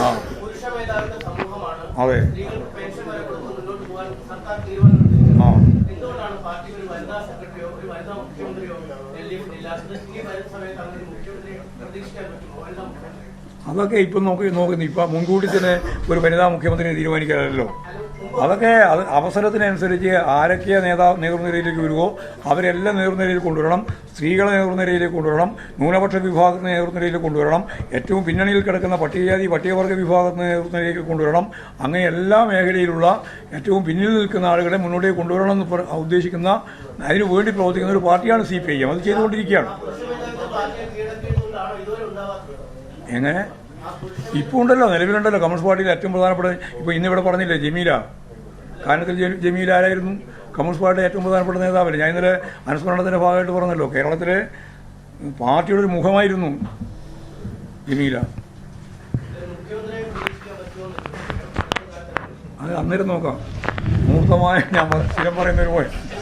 ആ. അതെ. ആ. അതൊക്കെ ഇപ്പം നോക്കി നോക്കുന്നു ഇപ്പം മുൻകൂട്ടി തന്നെ ഒരു വനിതാ മുഖ്യമന്ത്രിയെ തീരുമാനിക്കാമല്ലോ അതൊക്കെ അത് അവസരത്തിനനുസരിച്ച് ആരൊക്കെ നേതാ നേതൃനിരയിലേക്ക് വരുമോ അവരെല്ലാം നേതൃനിരയിൽ കൊണ്ടുവരണം സ്ത്രീകളെ നേതൃനിരയിലേക്ക് കൊണ്ടുവരണം ന്യൂനപക്ഷ വിഭാഗത്തിന് നേതൃനിരയിൽ കൊണ്ടുവരണം ഏറ്റവും പിന്നണിയിൽ കിടക്കുന്ന പട്ടികജാതി പട്ടികവർഗ വിഭാഗത്തിന് നേതൃനിരയിലേക്ക് കൊണ്ടുവരണം അങ്ങനെ എല്ലാ മേഖലയിലുള്ള ഏറ്റവും പിന്നിൽ നിൽക്കുന്ന ആളുകളെ മുന്നോട്ടേക്ക് കൊണ്ടുവരണം എന്ന് ഉദ്ദേശിക്കുന്ന അതിനു വേണ്ടി പ്രവർത്തിക്കുന്ന ഒരു പാർട്ടിയാണ് സി പി ഐ എം. അത് ചെയ്തുകൊണ്ടിരിക്കുകയാണ്. എങ്ങനെ? ഇപ്പോൾ ഉണ്ടല്ലോ നിലവിലുണ്ടല്ലോ കമ്മ്യൂണിസ്റ്റ് പാർട്ടിയിൽ ഏറ്റവും പ്രധാനപ്പെട്ട ഇപ്പോൾ ഇന്നിവിടെ പറഞ്ഞില്ലേ ജമീല? കാനത്തിൽ ജമീൽ ആരായിരുന്നു? കമ്മ്യൂണിസ്റ്റ് പാർട്ടിയുടെ ഏറ്റവും പ്രധാനപ്പെട്ട നേതാവല്ലേ? ഞാൻ ഇന്നലെ അനുസ്മരണത്തിന്റെ ഭാഗമായിട്ട് പറഞ്ഞല്ലോ കേരളത്തിലെ പാർട്ടിയുടെ ഒരു മുഖമായിരുന്നു ജമീല. അത് അന്നേരം നോക്കാം. മൂർത്തമായ ഞാൻ സ്ഥിരം പറയുന്നൊരു പോലെ